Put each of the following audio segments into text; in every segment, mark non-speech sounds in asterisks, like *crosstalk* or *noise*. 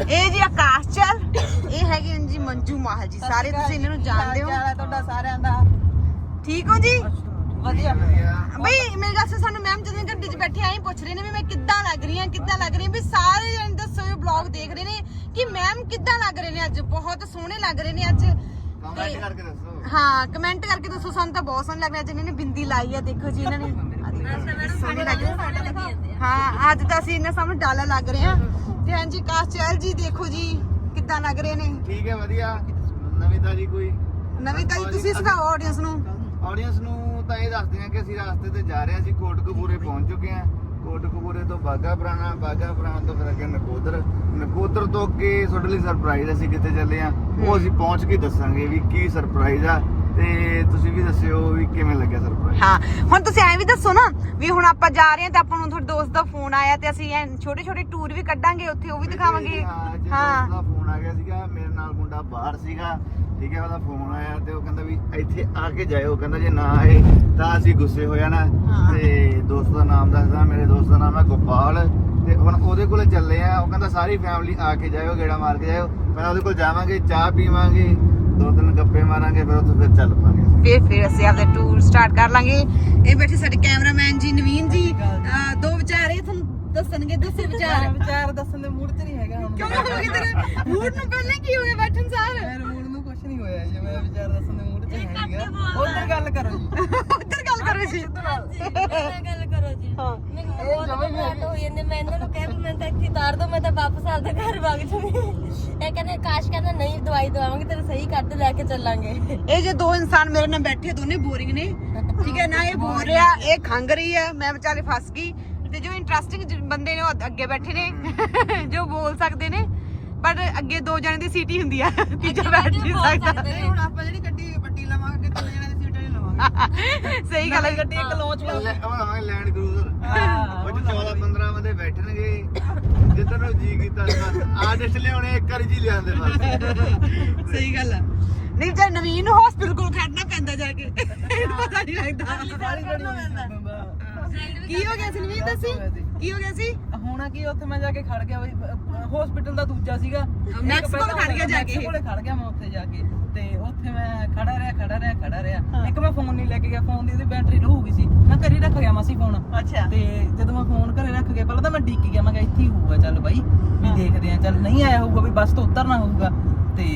ਇਹ ਜੀ ਆਕਾਸ਼ ਚਲ। ਇਹ ਹੈਗੇ ਨੇ ਜੀ ਮੰਜੂ ਮਾਹਲ ਜੀ। ਸਾਰੇ ਤੁਸੀਂ ਇਹਨਾਂ ਨੂੰ ਜਾਣਦੇ ਹੋ? ਤੁਹਾਡਾ ਸਾਰਿਆਂ ਦਾ। ਠੀਕ ਹੋ ਜੀ? ਵਧੀਆ। ਬਈ ਮੇਰੇ ਗੱਲ ਸਾਨੂੰ ਮੈਮ ਜਦੋਂ ਗੱਡੀ 'ਚ ਬੈਠੇ ਆਏ ਪੁੱਛ ਰਹੇ ਨੇ ਵੀ ਮੈਂ ਕਿੱਦਾਂ ਲੱਗ ਰਹੀ ਹਾਂ ਕਿੱਦਾਂ ਲੱਗ ਰਹੀ ਹਾਂ। ਵੀ ਸਾਰੇ ਜਣ ਦੱਸੋ ਇਹ ਬਲੌਗ ਦੇਖ ਰਹੇ ਨੇ ਕਿ ਮੈਮ ਕਿੱਦਾਂ ਲੱਗ ਰਹੇ ਨੇ ਅੱਜ? ਬਹੁਤ ਸੋਹਣੇ ਲੱਗ ਰਹੇ ਨੇ ਅੱਜ। ਕਮੈਂਟ ਕਰਕੇ ਦੱਸੋ। ਹਾਂ ਕਮੈਂਟ ਕਰਕੇ ਦੱਸੋ। ਸਾਨੂੰ ਤਾਂ ਬਹੁਤ ਸੋਹਣੇ ਲੱਗ ਰਿਹਾ ਅੱਜ ਇਹਨਾਂ ਨੇ ਬਿੰਦੀ ਲਾਈ ਆ। ਦੇਖੋ ਜੀ ਇਹਨਾਂ ਨੇ ਸੋਹਣੇ ਲੱਗ ਰਹੇ ਹਾਂ ਅੱਜ ਤਾਂ ਅਸੀਂ ਇਹਨਾਂ ਸਾਹਮਣੇ ਡਾਲਾ ਲੱਗ ਰਹੇ ਹਾਂ ਭੈਣ ਜੀ ਕਾਸਚੈਲ ਜੀ ਦੇਖੋ ਜੀ ਕਿੱਦਾਂ ਲੱਗ ਰਹੇ ਨੇ। ਠੀਕ ਹੈ ਵਧੀਆ। ਨਵੀਂ ਤਾਜੀ ਕੋਈ ਨਵੀਂ ਤਾਜੀ ਤੁਸੀਂ ਸੁਣਾਓ ਆਡੀਅנס ਨੂੰ। ਆਡੀਅנס ਨੂੰ ਤਾਂ ਇਹ ਦੱਸਦੇ ਆ ਕਿ ਅਸੀਂ ਰਾਸਤੇ ਤੇ ਜਾ ਰਹੇ ਸੀ ਕੋਟਕਪੂਰੇ ਪਹੁੰਚ ਚੁੱਕੇ ਆ ਕੋਟ ਕਪੂਰੇ ਤੋਂ ਬਾਗਾ ਪੁਰਾਣਾ ਬਾਗਾ ਪੁਰਾਣਾ ਤੋਂ ਫਿਰ ਅੱਗੇ ਨਕੋਦਰ। ਨਕੋਦਰ ਤੋਂ ਅੱਗੇ ਤੁਹਾਡੇ ਲਈ ਸਰਪ੍ਰਾਈਜ਼ ਅਸੀਂ ਕਿੱਥੇ ਚੱਲੇ ਆ ਉਹ ਅਸੀਂ ਪਹੁੰਚ ਕੇ ਦੱਸਾਂਗੇ ਵੀ ਕੀ ਸਰਪ੍ਰਾਈਜ਼ ਆ। ਤੇ ਤੁਸੀਂ ਵੀ ਦੱਸਿਓ ਵੀ ਕਿਵੇਂ ਲੱਗਿਆ ਸਰਪ੍ਰਾਈਜ਼ ਹਾਂ ਹੁਣ ਤੁਸੀਂ ਐਂ ਵੀ ਦੱਸੋ ਨਾ ਵੀ ਹੁਣ ਆਪਾਂ ਜਾ ਰਹੇ ਹਾਂ ਤੇ ਆਪਾਂ ਨੂੰ ਤੁਹਾਡੇ ਦੋਸਤ ਦਾ ਫੋਨ ਆਇਆ ਤੇ ਅਸੀਂ ਐਂ ਛੋਟੇ ਛੋਟੇ ਟੂਰ ਵੀ ਕੱਢਾਂਗੇ ਉੱਥੇ ਉਹ ਵੀ ਦਿਖਾਵਾਂਗੇ। ਹਾਂ ਦਾ ਫੋਨ ਆ ਗਿਆ ਸੀਗਾ ਮੇਰੇ ਨਾਲ ਮੁੰਡਾ ਬਾਹਰ ਸੀਗਾ ਠੀਕ ਹੈ ਉਹਦਾ ਫੋਨ ਆਇਆ ਤੇ ਉਹ ਕਹਿੰਦਾ ਵੀ ਇੱਥੇ ਆ ਕੇ ਜਾਇਓ ਕਹਿੰਦਾ ਜੇ ਨਾ ਆਏ ਤਾਂ ਅਸੀਂ ਗੁੱਸੇ ਹੋ ਜਾਣਾ। ਤੇ ਦੋਸਤ ਦਾ ਨਾਮ ਦੱਸਦਾ ਮੇਰੇ ਦੋਸਤ ਦਾ ਨਾਮ ਹੈ ਗੋਪਾਲ। ਤੇ ਹੁਣ ਉਹਦੇ ਕੋਲੇ ਚੱਲੇ ਆ ਉਹ ਕਹਿੰਦਾ ਸਾਰੀ ਫੈਮਿਲੀ ਆ ਕੇ ਜਾਇਓ ਗੇੜਾ ਮਾਰ ਕੇ ਜਾਇਓ ਪਹਿਲਾਂ ਉਹਦੇ ਕੋਲ ਜਾਵਾਂਗੇ ਚਾਹ ਪੀਵਾਂਗੇ ਦੋ ਤਿੰਨ ਗੱਪੇ ਮਾਰਾਂਗੇ ਫਿਰ ਉੱਥੇ ਫਿਰ ਚੱਲ ਪਾਂਗੇ। ਫਿਰ ਫਿਰ ਅਸੀਂ ਆਪਦਾ ਟੂਰ ਸਟਾਰਟ ਕਰ ਲਾਂਗੇ। ਇਹ ਬੈਠੇ ਸਾਡੇ ਕੈਮਰਾਮੈਨ ਜੀ ਨਵੀਨ ਜੀ। ਅਹ ਦੋ ਵਿਚਾਰੇ ਤੁਹਾਨੂੰ ਦੱਸਣਗੇ ਦੱਸੋ ਵਿਚਾਰ। ਵਿਚਾਰ ਦੱਸਣ ਦੇ ਮੂਡ 'ਚ ਨਹੀਂ ਹੈਗਾ ਹੁਣ। ਕਿਉਂ? ਹੋ ਗਏ ਤੇਰੇ ਮੂਡ ਨੂੰ ਪਹਿਲਾਂ ਕੀ ਹੋ ਗਿਆ ਬੈਠਣ ਸਾਰ? ਮੇਰੇ ਮੂਡ ਨੂੰ ਕੁਝ ਨਹੀਂ ਹੋਇਆ ਜੀ ਮੈਂ ਵਿਚਾਰ ਦੱਸਣ ਦੇ ਮੂਡ 'ਚ ਨਹੀਂ ਹੈਗਾ। ਉਧਰ ਗੱਲ ਕਰੋ ਜੀ। ਉੱਧਰ ਗੱਲ ਕਰੋ ਜੀ। ਗੱਲ ਕਰੋ ਜੀ। ਹਾਂ। ਮੈਨੂੰ ਤਾਂ ਬਹੁਤ ਘਬਰਾਹਟ ਹੋਈ ਜਾਂਦੀ ਮੈਂ ਇਹਨਾਂ ਨੂੰ ਕਹਿ ਵੀ ਮੈਂ ਤਾਂ ਇੱਥੇ ਤਾਰ ਦੋ ਮੈਂ ਤਾਂ ਵਾਪਸ ਆਪਦਾ ਘਰ ਵਗ ਜੂਗੀ ਇਹ ਕਹਿੰਦੇ ਕਾਸ਼ ਕਹਿੰਦਾ ਨਹੀਂ ਦਵਾਈ ਦਵਾਵਾਂਗੇ ਤੇਰੇ ਸਹੀ ਕਰ ਤੇ ਲੈ ਕੇ ਚੱਲਾਂਗੇ। ਇਹ ਜੇ ਦੋ ਇਨਸਾਨ ਮੇਰੇ ਨਾਲ ਬੈਠੇ ਦੋਨੇ ਬੋਰਿੰਗ ਨੇ। ਠੀਕ ਹੈ ਨਾ ਇਹ ਬੋਲ ਰਿਹਾ ਇਹ ਖੰਗ ਰਹੀ ਹੈ ਮੈਂ ਵਿਚਾਰੇ ਫਸ ਗਈ। ਤੇ ਜੋ ਇੰਟਰਸਟਿੰਗ ਬੰਦੇ ਨੇ ਉਹ ਅੱਗੇ ਬੈਠੇ ਨੇ ਜੋ ਬੋਲ ਸਕਦੇ ਨੇ। ਪਰ ਅੱਗੇ ਦੋ ਜਣੇ ਦੀ ਸੀਟ ਹੀ ਹੁੰਦੀ ਆ ਤੀਜਾ ਬੈਠ ਨਹੀਂ ਸਕਦਾ। ਹੁਣ ਆਪਾਂ ਜਿਹੜੀ ਗੱਡੀ ਸਹੀ ਗੱਲ ਹੈ ਗੱਡੀ ਇੱਕ ਲਾਂਚ ਲੈ। ਉਹ ਆਵਾਂਗੇ ਲੈਂਡ ਕਰੂਜ਼ਰ ਹਾਂ, ਉਹ 'ਚ 14 15 ਬੰਦੇ ਬੈਠਣਗੇ। ਜਿੱਦਾਂ ਨੂੰ ਜੀ ਕੀਤਾ ਬਸ। ਆਰਟਿਸਟ ਲਿਆਉਣੇ ਇੱਕ ਵਾਰੀ ਜੀ ਲਿਆਂਦੇ ਬਸ। ਸਹੀ ਗੱਲ ਹੈ। ਨਹੀਂ ਜੇ ਨਵੀਨ ਹਸਪੀਟਲ ਕੋਲ ਖੜਨਾ ਪੈਂਦਾ ਜਾ ਕੇ ਪਤਾ ਨਹੀਂ ਲੱਗਦਾ। ਕੀ ਹੋ ਗਿਆ ਸੀ ਨਵੀਨ ਦੱਸੀ? ਕੀ ਹੋ ਗਿਆ ਸੀ? ਹੋਣਾ ਕੀ ਉੱਥੇ ਮੈਂ ਜਾ ਕੇ ਖੜ ਗਿਆ ਬਈ ਹਸਪੀਟਲ ਦਾ ਦੂਜਾ ਸੀਗਾ। ਮੈਕਸ ਕੋਲ ਖੜ ਗਿਆ ਜਾ ਕੇ। ਮੈਕਸ ਕੋਲੇ ਖੜ ਗਿਆ ਮੈਂ ਉੱਥੇ ਜਾ ਕੇ। ਉੱਥੇ ਮੈਂ ਖੜਾ ਰਿਹਾ ਖੜਾ ਰਿਹਾ ਖੜਾ ਰਿਹਾ। ਇੱਕ ਮੈਂ ਫੋਨ ਨਹੀਂ ਲੈ ਕੇ ਗਿਆ ਫੋਨ ਦੀ ਉਹਦੀ ਬੈਟਰੀ ਲੋ ਹੋ ਗਈ ਸੀ। ਮੈਂ ਘਰੇ ਰੱਖ ਗਿਆ ਮਾਸੀ ਫੋਨ ਅੱਛਾ। ਤੇ ਜਦੋਂ ਮੈਂ ਫੋਨ ਘਰੇ ਰੱਖ ਗਿਆ ਪਹਿਲਾਂ ਤਾਂ ਮੈਂ ਡਿੱਕ ਗਿਆ ਮੈਂ ਕਿਹਾ ਇੱਥੇ ਹੀ ਹੋਊਗਾ ਚੱਲ ਬਾਈ ਵੀ ਦੇਖਦੇ ਆ ਚੱਲ ਨਹੀਂ ਆਇਆ ਹੋਊਗਾ ਵੀ ਬੱਸ ਤੋਂ ਉਤਰਨਾ ਹੋਊਗਾ। ਤੇ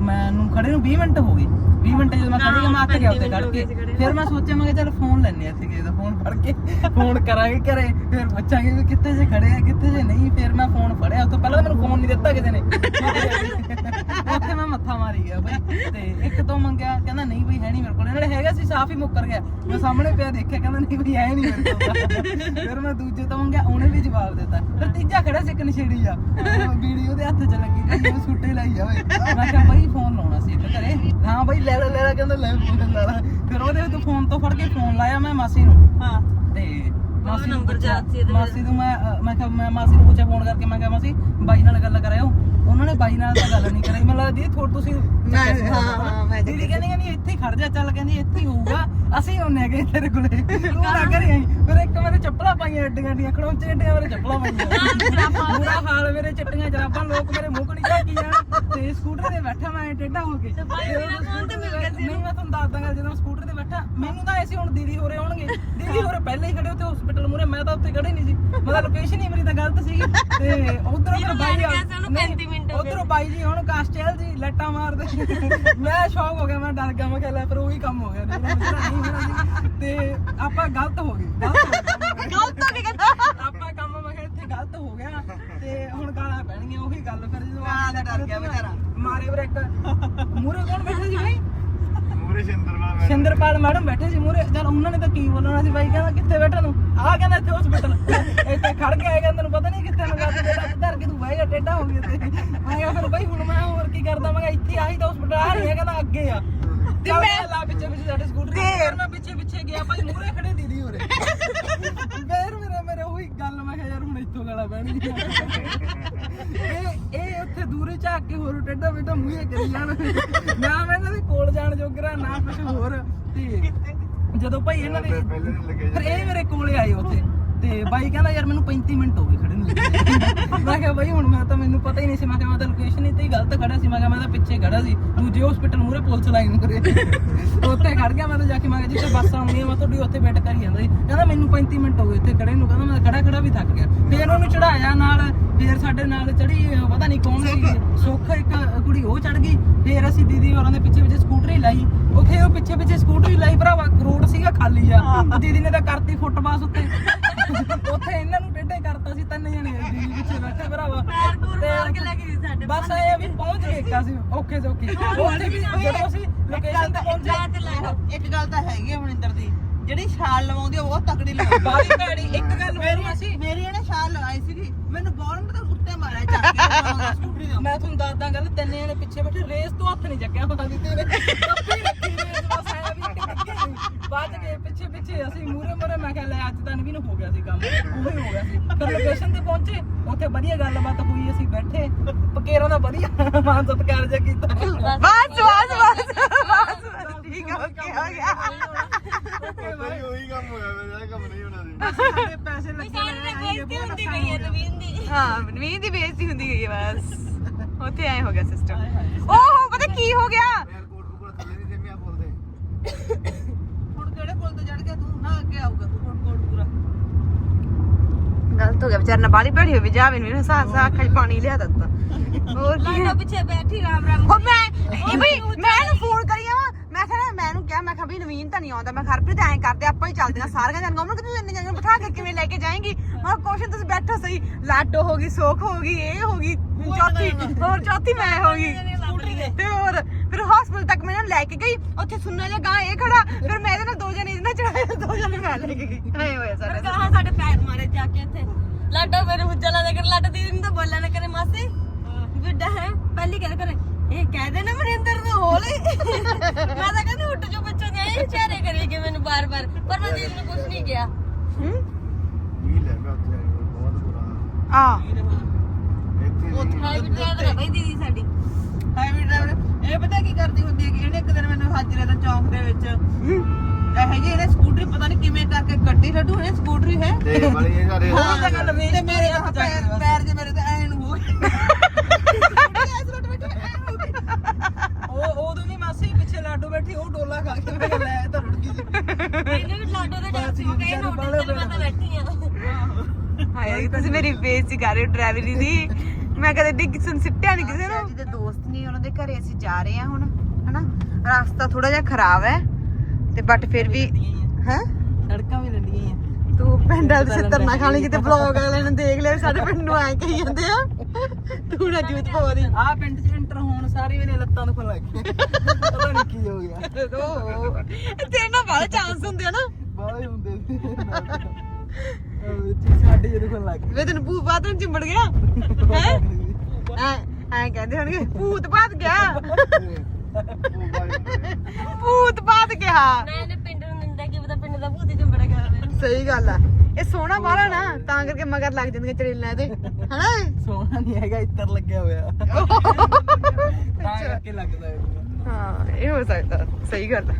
ਮੈਨੂੰ ਖੜੇ ਨੂੰ 20 ਮਿੰਟ ਹੋ ਗਏ। 20 ਮਿੰਟ ਜਦੋਂ ਮੈਂ ਖੜੀ ਗਿਆ ਮੈਂ ਅੱਕ ਗਿਆ ਉੱਤੇ ਖੜ ਕੇ। ਫਿਰ ਮੈਂ ਸੋਚਿਆ ਮੈਂ ਕਿਹਾ ਚੱਲ ਫੋਨ ਲੈਣੇ ਇੱਥੇ ਕਿਸੇ ਦਾ ਫੋਨ ਫੜ ਕੇ ਫੋਨ ਕਰਾਂਗੇ ਘਰੇ। ਫਿਰ ਪੁੱਛਾਂਗੇ ਵੀ ਕਿੱਥੇ ਜੇ ਖੜੇ ਆ ਕਿੱਥੇ ਜੇ ਨਹੀਂ। ਫਿਰ ਮੈਂ ਫੋਨ ਫੜਿਆ। ਉਸ ਤੋਂ ਪਹਿਲਾਂ ਤਾਂ ਮੈਨੂੰ ਫੋਨ ਨਹੀਂ ਦਿੱਤਾ ਕਿਸੇ ਨੇ। ਉੱਥੇ ਮੈਂ ਮੱਥਾ ਮਾਰੀ ਗਿਆ ਬਈ। ਤੇ ਇੱਕ ਤੋਂ ਮੰਗਿਆ ਕਹਿੰਦਾ ਨਹੀਂ ਬਈ ਹੈ ਨਹੀਂ ਮੇਰੇ ਕੋਲ। ਇਹਨਾਂ ਨੇ ਹੈਗਾ ਸੀ ਸਾਫ਼ ਹੀ ਮੁੱਕਰ ਗਿਆ। ਮੈਂ ਸਾਹਮਣੇ ਪਿਆ ਦੇਖਿਆ ਕਹਿੰਦਾ ਨਹੀਂ ਬਈ ਹੈ ਨਹੀਂ ਮੇਰੇ ਕੋਲ। ਫਿਰ ਮੈਂ ਦੂਜੇ ਤੋਂ ਮੰਗਿਆ ਉਹਨੇ ਵੀ ਜਵਾਬ ਦਿੱਤਾ। ਫਿਰ ਤੀਜਾ ਖੜਾ ਸੀ ਇੱਕ ਨਸ਼ੇੜੀ ਆ। ਵੀਡੀਓ ਦੇ ਹੱਥ 'ਚ ਲੱਗੀ ਗਈ ਉਹ ਸੁੱਟੇ ਲਾਈ ਜਾਵੇ ਮੈਂ ਕਿਹਾ ਬਈ ਫੋਨ ਲਾਉਣਾ ਸੀ ਇੱਕ ਘਰੇ। ਹਾਂ ਬਈ ਲੈ ਲੈ ਲੈ ਲੈ ਕਹਿੰਦਾ ਲੈ ਫੋਨ ਲੈ ਲੈ ਫਿਰ ਉਹਦੇ ਤੋਂ ਫੋਨ ਤੋਂ ਫੜ ਕੇ ਫੋਨ ਲਾਇਆ ਮੈਂ ਮਾਸੀ ਨੂੰ। ਹਾਂ। ਤੇ ਮਾਸੀ ਨੂੰ ਨੰਬਰ ਯਾਦ ਸੀ ਇਹਦੇ ਮਾਸੀ ਨੂੰ ਮੈਂ ਅ, ਮੈਂ ਕਿਹਾ ਮੈਂ ਮਾਸੀ ਨੂੰ ਪੁੱਛਿਆ ਫੋਨ ਕਰਕੇ ਮੈਂ ਕਿਹਾ ਮਾਸੀ ਬਾਈ ਨਾਲ ਗੱਲ ਕਰਾਇਓ ਉਹਨਾਂ ਨੇ ਬਾਈ ਨਾਲ ਤਾਂ ਗੱਲ ਨਹੀਂ ਕਰਾਈ ਮੈਨੂੰ ਲੱਗਦਾ ਜੀ ਥੋੜ ਤੁਸੀਂ ਮੈਂ- ਹਾਂ, ਹਾਂ, ਮੈਂ ਦੀਦੀ ਕਹਿੰਦੀ ਕਹਿੰਦੀ ਇੱਥੇ ਹੀ ਖੜ ਜਾ ਚੱਲ ਕਹਿੰਦੀ ਇੱਥੇ ਹੀ ਹੋਊਗਾ। *laughs* ਅਸੀਂ ਹੁੰਨੇ ਹੈਗੇ ਤੇਰੇ ਕੋਲੇ। ਤੂੰ ਨਾ ਕਰੀ ਆਈ। ਫਿਰ ਇੱਕ ਮੇਰੇ ਚੱਪਲਾਂ ਪਾਈਆਂ ਏਡੀਆਂ ਏਡੀਆਂ ਖੜੋਂਚੇ ਏਡੀਆਂ ਮੇਰੇ ਚੱਪਲਾਂ ਪਾਈਆਂ। ਬੁਰਾ ਹਾਲ ਮੇਰੇ ਚਿੱਟੀਆਂ ਜਰਾਬਾਂ ਲੋਕ ਮੇਰੇ ਮੂੰਹ ਕਣੀ ਝਾਕੀ ਜਾਣ। ਤੇ ਸਕੂਟਰ ਤੇ ਬੈਠਾ ਮੈਂ ਟੇਢਾ ਹੋ ਕੇ। ਨਹੀਂ ਮੈਂ ਤੁਹਾਨੂੰ ਦੱਸ ਦਾਂਗਾ ਜਦੋਂ ਸਕੂਟਰ ਤੇ ਬੈਠਾ ਮੈਨੂੰ ਤਾਂ ਐਸੀ ਹੁਣ ਦੀਦੀ ਹੋਰੇ ਆਉਣਗੇ। ਦੀਦੀ ਹੋਰੇ ਪਹਿਲਾਂ ਹੀ ਖੜੇ ਉੱਥੇ ਹਸਪੀਟਲ ਮੂਰੇ ਮੈਂ ਤਾਂ ਉੱਥੇ ਖੜੇ ਨਹੀਂ ਸੀ। ਮਤਲਬ ਲੋਕੇਸ਼ਨ ਹੀ ਮੇਰੀ ਤਾਂ ਗਲਤ ਸੀਗੀ। ਤੇ ਉਧਰੋਂ ਫਿਰ ਬਾਈ ਗਿਆ ਸੀ ਉਹਨੂੰ 35 ਮਿੰਟ ਹੋ ਗਏ। ਉਧਰੋਂ ਬਾਈ ਜੀ ਹੁਣ ਕਾਸਟੇਲ ਜੀ ਲੱਟਾਂ ਮਾਰਦੇ। ਮੈਂ ਸ਼ੌਕ ਹੋ ਗਿਆ ਮੈਂ ਡਰ ਗਿਆ ਮੈਂ ਕਿਹਾ ਲੈ ਪਰ ਉਹੀ ਕੰਮ ਹੋ ਗਿਆ। ਤੇ ਆਪਾਂ ਗਲਤ ਹੋ ਗਏ। ਗਲਤ ਹੋ ਗਏ। ਆਪਾਂ ਕੰਮ ਮੈਂ ਕਿਹਾ ਇੱਥੇ ਗਲਤ ਹੋ ਗਿਆ। ਤੇ ਹੁਣ ਗਾਲਾਂ ਪੈਣਗੀਆਂ ਉਹੀ ਗੱਲ ਫਿਰ ਜਦੋਂ ਤਾਂ ਡਰ ਗਿਆ ਵਿਚਾਰਾ। ਮਾਰੇ ਬ੍ਰੇਕ ਮੂਰੇ ਕੌਣ ਬੈਠਾ ਸੀ ਭਾਈ ਮੂਰੇ ਸਿੰਦਰਪਾਲ ਮੈਡਮ। ਬੈਠੇ ਸੀ ਮੂਰੇ ਚਲ ਉਹਨਾਂ ਨੇ ਤਾਂ ਕੀ ਬੋਲਣਾ ਸੀ? ਬਾਈ ਕਹਿੰਦਾ ਕਿੱਥੇ ਬੈਠਾ ਨੂੰ ਆ ਕਹਿੰਦਾ ਇੱਥੇ ਹਸਪੀਟਲ ਇੱਥੇ ਖੜ ਕੇ ਆਏਗਾ ਤੈਨੂੰ ਪਤਾ ਨਹੀਂ ਕਿੱਥੇ ਨੂੰ ਗਿਆ ਬੇਟਾ ਧਰ ਕੇ ਤੂੰ ਬਹਿ ਟੇਢਾ ਹੋ ਗਿਆ ਤੇ ਮੈਂ ਕਿਹਾ ਫਿਰ ਬਾਈ ਹੁਣ ਮੈਂ ਹੋਰ ਕੀ ਕਰਦਾ? ਮੈਂ ਕਿਹਾ ਇੱਥੇ ਆਹੀ ਤਾਂ ਹਸਪੀਟਲ ਆ ਨਹੀਂ ਹੈ ਕਹਿੰਦਾ ਅੱਗੇ ਆ। ਤੇ ਮੈਂ ਲਾ ਪਿੱਛੇ ਪਿੱਛੇ ਸਾਡੇ ਸਕੂਟਰ ਤੇ ਮੈਂ ਪਿੱਛੇ ਪਿੱਛੇ ਗਿਆ ਭਾਈ ਮੂਰੇ ਖੜੇ ਦੀਦੀ ਹੋਰੇ। ਫੇਰ ਮੇਰੇ ਮੇਰੇ ਉਹੀ ਗੱਲ ਮੈਂ ਕਿਹਾ ਯਾਰ ਹੁਣ ਇੱਥੋਂ ਗਾਲਾਂ ਪੈਣਗੀਆਂ। ਇਹ ਇਹ ਉੱਥੇ ਦੂਰੇ ਝਾਕ ਕੇ ਹੋਰ ਟੇਢਾ ਬੇਟਾ ਮੂਹੇ ਕਰੀ ਜਾਣ। ਨਾ ਮੈਂ ਇਹਨਾਂ ਦੇ ਕੋਲ ਜਾਣ ਜੋਗਰਾ ਨਾ ਕੁਝ ਹੋਰ। ਤੇ ਜਦੋਂ ਭਾਈ ਇਹਨਾਂ ਦੇ ਫਿਰ ਇਹ ਮੇਰੇ ਕੋਲੇ ਆਏ ਉੱਥੇ। ਤੇ ਬਾਈ ਕਹਿੰਦਾ ਯਾਰ ਮੈਨੂੰ 35 ਮਿੰਟ ਹੋ ਗਏ ਖੜੇ ਨੂੰ। ਮੈਂ ਕਿਹਾ ਬਾਈ ਹੁਣ ਮੈਂ ਤਾਂ ਮੈਨੂੰ ਪਤਾ ਹੀ ਨਹੀਂ ਸੀ। ਮੈਂ ਕਿਹਾ ਮੈਂ ਤਾਂ ਲੋਕੇਸ਼ਨ ਹੀ ਤੇ ਹੀ ਗਲਤ ਖੜਾ ਸੀ। ਮੈਂ ਕਿਹਾ ਮੈਂ ਤਾਂ ਪਿੱਛੇ ਖੜਾ ਸੀ। ਦੂਜੇ ਹਸਪੀਟਲ ਮੂਰੇ ਪੁਲਿਸ ਲਾਈਨ ਕਰੇ ਉੱਥੇ ਖੜ ਗਿਆ ਮੈਂ ਤਾਂ ਜਾ ਕੇ ਮੈਂ ਕਿਹਾ ਜਿੱਥੇ ਬੱਸ ਆਉਣੀ ਹੈ ਮੈਂ ਤੁਹਾਡੀ ਉੱਥੇ ਵੇਟ ਕਰੀ ਜਾਂਦਾ ਸੀ। ਕਹਿੰਦਾ ਮੈਨੂੰ 35 ਮਿੰਟ ਹੋ ਗਏ ਇੱਥੇ ਖੜੇ ਨੂੰ। ਕਹਿੰਦਾ ਮੈਂ ਖੜਾ ਖੜਾ ਵੀ ਥੱਕ ਗਿਆ। ਫੇਰ ਉਹਨੂੰ ਚੜਾਇਆ ਨਾਲ ਫੇਰ ਸਾਡੇ ਨਾਲ ਚੜੀ ਪਤਾ ਨਹੀਂ ਕੌਣ ਸੀ ਸੁੱਖ ਇੱਕ ਕੁੜੀ ਉਹ ਚੜ ਗਈ। ਫੇਰ ਅਸੀਂ ਦੀਦੀ ਹੋਰਾਂ ਦੇ ਪਿੱਛੇ ਪਿੱਛੇ ਸਕੂਟਰੀ ਲਾਈ। ਉੱਥੇ ਉਹ ਪਿੱਛੇ ਪਿੱਛੇ ਸਕੂਟਰੀ ਲਾਈ ਭਰਾਵਾ ਰੋਡ ਸੀਗਾ ਖਾਲੀ ਆ ਦੀਦੀ ਨੇ ਤਾਂ ਕਰਤੀ ਫੁੱਟਪਾਸ ਉੱਤੇ। ਉੱਥੇ ਇਹਨਾਂ ਨੂੰ ਟੇਢੇ ਕਰਤਾ ਸੀ ਤਿੰਨ ਜਣੇ ਦੀਦੀ ਪਿੱਛੇ ਬੈਠੇ ਭਰਾਵਾ। ਮਾਰ ਕੇ ਲੈ ਕੇ ਗਈ ਸਾਡੇ ਬਸ ਇਹ ਆ ਵੀ ਪਹੁੰਚ ਗਏ ਇੱਕ ਅਸੀਂ ਓਕੇ ਓਕੇ। ਉੱਥੇ ਵੀ ਜਦੋਂ ਅਸੀਂ ਲੋਕੇਸ਼ਨ ਤੇ ਪਹੁੰਚੇ ਜਾ ਤੇ ਲੈ ਇੱਕ ਗੱਲ ਤਾਂ ਹੈਗੀ ਆ ਮਨਿੰਦਰ ਦੀ ਜਿਹੜੀ ਛਾਲ ਲਵਾਉਂਦੀ ਆ ਉਹ ਤਕੜੀ ਲਵਾਉਂਦੀ ਬਾਰੀ ਭੈੜੀ ਇੱਕ ਗੱਲ ਹੋਰ ਮਾਸੀ ਮੇਰੀ ਇਹਨੇ ਛਾਲ ਲਗਾਈ ਸੀਗੀ ਮੈਨੂੰ ਮੈਂ ਤਾਂ ਉੱਤੇ ਮਾਰਿਆ ਚੱਕ ਕੇ ਸਕੂਟਰੀ ਦੇ ਮੈਂ ਤੁਹਾਨੂੰ ਦੱਸਦਾ ਗੱਲ ਤਿੰਨ ਜਣੇ ਪਿੱਛੇ ਬੈਠੇ ਰੇਸ ਤੋਂ ਹੱਥ ਨਹੀਂ ਚੱਕਿਆ ਪਤਾ ਨਹੀਂ ਤੇਰੇ ਬਾਅਦ ਗਏ ਪਿੱਛੇ ਪਿੱਛੇ ਅਸੀਂ ਮੂਰੇ ਮੂਰੇ ਮੈਂ ਕਿਹਾ ਲੈ ਅੱਜ ਤਾਂ ਵੀ ਹੋ ਗਿਆ ਸੀ ਕੰਮ ਉਹ ਹੀ ਹੋ ਗਿਆ ਸੀ। ਫਿਰ ਲੋਕੇਸ਼ਨ ਤੇ ਪਹੁੰਚੇ ਉੱਥੇ ਵਧੀਆ ਗੱਲਬਾਤ ਹੋਈ ਅਸੀਂ ਬੈਠੇ ਪਕੇਰਾਂ ਦਾ ਵਧੀਆ ਮਾਨ ਸਤਿਕਾਰ ਜਿਹਾ ਕੀਤਾ। ਬਸ ਬਸ ਬਸ ਬਸ ਠੀਕ ਹੋ ਗਿਆ। ਹੋ ਗਿਆ। ਬਈ ਉਹੀ ਕੰਮ ਹੋਇਆ ਮੇਰਾ ਕੰਮ ਨਹੀਂ ਹੋਣਾ ਸੀ। ਸਾਡੇ ਪੈਸੇ ਲੱਗੇ ਸਾਰੇ ਨੇ ਬੇਇੱਜ਼ਤੀ ਹੁੰਦੀ ਪਈ ਹੈ ਨਵੀਨ ਦੀ। ਹਾਂ ਨਵੀਨ ਦੀ ਬੇਇੱਜ਼ਤੀ ਹੁੰਦੀ ਗਈ ਹੈ ਬਸ। ਉੱਥੇ ਐ ਹੋ ਗਿਆ ਸਿਸਟਮ ਓਹ ਪਤਾ ਕੀ ਹੋ ਗਿਆ? ਯਾਰ ਕੋਟ ਕੋਟ ਥੱਲੇ ਨਹੀਂ ਜੰਮਿਆ ਬੋਲਦੇ ਹੁਣ ਕਿਹੜੇ ਪੁਲ ਤੇ ਚੜ ਗਿਆ ਤੂੰ ਨਾ ਅੱਗੇ ਆਊਗਾ ਤੂੰ ਹੁਣ ਕੋਟ ਪੂਰਾ ਗਲਤ ਹੋ ਗਿਆ ਵਿਚਾਰ ਨਾਲ ਬਾਲੀ ਭੈੜੀ ਹੋਵੇ ਜਾਵੇ ਨੂੰ ਸਾਹ ਸਾਹ ਅੱਖਾਂ 'ਚ ਪਾਣੀ ਲਿਆ ਦਿੱਤਾ। ਹੋਰ ਕੀ ਲਾਡਾ ਪਿੱਛੇ ਬੈਠੀ ਰਾਮ ਰਾਮ ਉਹ ਮੈਂ ਇਹ ਬਈ ਮੈਂ ਇਹਨੂੰ ਫੋਨ ਕਰੀ ਆਵਾਂ ਮੈਂ ਕਿਹਾ ਮੈਂ ਇਹਨੂੰ ਕਿਹਾ ਮੈਂ ਕਿਹਾ ਵੀ ਨਵੀਨ ਤਾਂ ਨਹੀਂ ਆਉਂਦਾ। ਮੈਂ ਹਰਪ੍ਰੀਤ ਐਂ ਕਰਦੇ ਆਪਾਂ ਹੀ ਚੱਲਦੇ ਸਾਰੀਆਂ ਜਾਣੀਆਂ ਉਹਨਾਂ ਕਿ ਤੂੰ ਇੰਨੇ ਜਾਣੀਆਂ ਬਿਠਾ ਕੇ ਕਿਵੇਂ ਲੈ ਕੇ ਜਾਏਂਗੀ? ਮੈਂ ਕੁਸ਼ਨ ਤੁਸੀਂ ਬੈਠੋ ਸਹੀ। ਲਾਟੋ ਹੋ ਗਈ ਸੋਖ ਹੋ ਗਈ ਇਹ ਹੋ ਗਈ ਚੌਥੀ ਹੋਰ ਚੌਥੀ ਮੈਂ ਹੋ ਗਈ। ਤੇ ਹੋਰ ਫਿਰ ਹਸਪੀਟਲ ਤੱਕ ਮੈਂ ਇਹਨੂੰ ਲੈ ਕੇ ਗਈ ਉੱਥੇ ਸੁਣਨਾ ਜਿਹਾ ਗਾਂ ਇਹ ਖੜਾ ਫਿਰ ਮੈਂ ਇਹਦੇ ਨਾਲ ਦੋ ਜਣੇ ਇਹਦੇ ਨਾਲ ਚੜਾਏ ਦੋ ਜਣੇ ਮੈਂ ਲੈ ਕੇ ਗਈ। ਐ ਹੋਇਆ ਸਾਰਾ ਸਾਡੇ ਪੈਰ ਮਾਰੇ ਜਾ ਕੇ ਇੱਥੇ। ਲਾਡਾ ਮੇਰੇ ਲਾ ਦੇ ਕਰ ਲਾਡਾ ਦੀਦੀ ਨੂੰ ਤਾਂ ਬੋਲਿਆ ਨਾ ਕਰੇ ਮਾਸੀ। ਬਿੱਡਾ ਹੈ ਪਹਿਲੀ ਕਹਿ ਕਰੇ ਇਹ ਕਹਿ ਦੇ ਨਾ ਮਨਿੰਦਰ ਨੂੰ ਹੋਲੇ ਮੈਂ ਤਾਂ ਕਹਿੰਦੀ ਉੱਠ ਜੋ ਬੱਚੋ ਨੇ ਇਹ ਚਾਰੇ ਕਰੀ ਕਿ ਮੈਨੂੰ ਬਾਰ-ਬਾਰ ਪਰ ਮੈਂ ਦੀਦੀ ਨੂੰ ਕੁਝ ਨਹੀਂ ਕਿਹਾ। ਹੂੰ? ਵੀ ਲੈ ਮੈਂ ਉੱਥੇ ਆਈ ਹੋਈ, ਬਹੁਤ ਬੁਰਾ ਆ। ਇੱਥੇ। ਹਾਈ ਵੀ ਡਰਾਈਵਰ ਹੈ ਬਈ ਦੀਦੀ ਸਾਡੀ। ਹਾਈਵੇ ਡਰਾਈਵਰ ਇਹ ਪਤਾ ਕੀ ਕਰਦੀ ਹੁੰਦੀ ਹੈ ਕਿ ਇਹਨੇ ਇੱਕ ਦਿਨ ਮੈਨੂੰ ਹਾਜਰੇ ਦਾ ਚੌਂਕ ਦੇ ਵਿੱਚ ਇਹ ਜੀ ਇਹਨੇ ਸਕੂਟਰੀ ਪਤਾ ਨਹੀਂ ਕਿਵੇਂ ਕਰਕੇ ਗੱਡੀ ਲੱਡੂ ਇਹਨੇ ਸਕੂਟਰੀ ਹੈ। ਤੇ ਵਾਲੀ ਇਹ ਸਾਰੇ ਹਾਂ ਤਾਂ ਗੱਲ ਮੇਰੀ ਤੇ ਮੇਰੇ ਆਹ ਪੈਰ ਪੈਰ ਜੇ ਮੇਰੇ ਤੇ ਐਨ ਹੋ ਗਏ। ਐਸ ਰੋਟ ਬੈਠੇ ਐਨ ਹੋ ਗਏ ਉਹ ਉਦੋਂ ਨਹੀਂ ਮਾਸੀ ਪਿੱਛੇ ਲਾਡੋ ਬੈਠੀ ਉਹ ਡੋਲਾ ਖਾ ਕੇ ਮੈਂ ਕਿਹਾ ਲੈ ਇਹ ਤਾਂ ਰੁੜ ਗਈ ਸੀ। ਇਹਨੇ ਵੀ ਲਾਡੋ ਦੇ ਡਰ ਹੋ ਗਏ ਨਾ ਉੱਤੇ ਚੱਲ ਮੈਂ ਤਾਂ ਬੈਠੀ ਆ। ਹਾਏ ਤੁਸੀਂ ਮੇਰੀ ਬੇਇੱਜ਼ਤੀ ਕਰ ਰਹੇ ਹੋ ਡਰਾਈਵਰੀ ਦੀ ਮੈਂ ਕਦੇ ਡਿੱਗ ਸੁਣ ਸਿੱਟਿਆ ਨਹੀਂ ਕਿਸੇ ਨੂੰ। ਜਿਹਦੇ ਦੋਸਤ ਨੇ ਉਹਨਾਂ ਦੇ ਘਰੇ ਅਸੀਂ ਜਾ ਰਹੇ ਹਾਂ ਹੁਣ ਹਨਾ? ਰਸਤਾ ਥੋੜਾ ਜਿਹਾ ਖਰਾਬ ਹੈ। ਤੇ ਬਟ ਫਿਰ ਵੀ ਹੈ? ਸੜਕਾਂ ਵੀ ਲੰਡੀਆਂ ਆ। ਤੂੰ ਪਿੰਡ ਵਾਲੇ ਸਿੱਤਰ ਨਾ ਖਾਣੀ ਕਿਤੇ ਵਲੌਗ ਵਾਲਿਆਂ ਨੇ ਦੇਖ ਲਿਆ ਸਾਡੇ ਪਿੰਡ ਨੂੰ ਐ ਕਹੀ ਜਾਂਦੇ ਆ। ਤੂੰ ਨਾ ਜੂਤ ਦੀ। ਆਹ ਪਿੰਡ 'ਚ ਐਂਟਰ ਹੋਣ ਸਾਰੀ ਮੇਰੇ ਲੱਤਾਂ ਦੁਖਣ ਲੱਗ ਗਈਆਂ। ਪਤਾ ਨਹੀਂ ਕੀ ਹੋ ਗਿਆ। ਤੇਰੇ ਨਾਲ ਬਾਲੇ ਚਾਂਸ ਹੁੰਦੇ ਆ ਨਾ। ਬਾਹਲੇ ਹੁੰਦੇ ਸੀ। ਸਾਡੇ ਜਦੋਂ ਲੱਗ ਵੇ ਤੈਨੂੰ ਨੂੰ ਚਿੰਬੜ ਗਿਆ? ਹੈ? ਗਏ ਐ ਐ ਕਹਿੰਦੇ ਹੋਣਗੇ ਭੂਤ ਬਾਤ ਗਿਆ। ਭੂਤ ਬਾਤ ਗਿਆ ਮੈਂ ਇਹਨੇ ਪਿੰਡ ਨੂੰ ਨਿੰਦਾ ਕੀ ਪਤਾ ਪਿੰਡ ਦਾ ਭੂਤ ਹੀ ਚੰਬੜਾ ਗਿਆ ਮੈਨੂੰ ਸਹੀ ਗੱਲ ਆ। ਇਹ ਸੋਹਣਾ ਬਾਲਾ ਨਾ ਤਾਂ ਕਰਕੇ ਮਗਰ ਲੱਗ ਜਾਂਦੀਆਂ ਚੜੇਲਾਂ ਇਹਦੇ। *laughs* ਹਨਾ? ਸੋਹਣਾ ਨਹੀਂ ਹੈਗਾ ਇੱਤਰ ਲੱਗਿਆ ਹੋਇਆ। *laughs* ਤਾਂ ਕਰਕੇ ਲੱਗਦਾ ਹੈ ਹਾਂ ਇਹ ਹੋ ਸਕਦਾ। ਸਹੀ ਗੱਲ ਆ।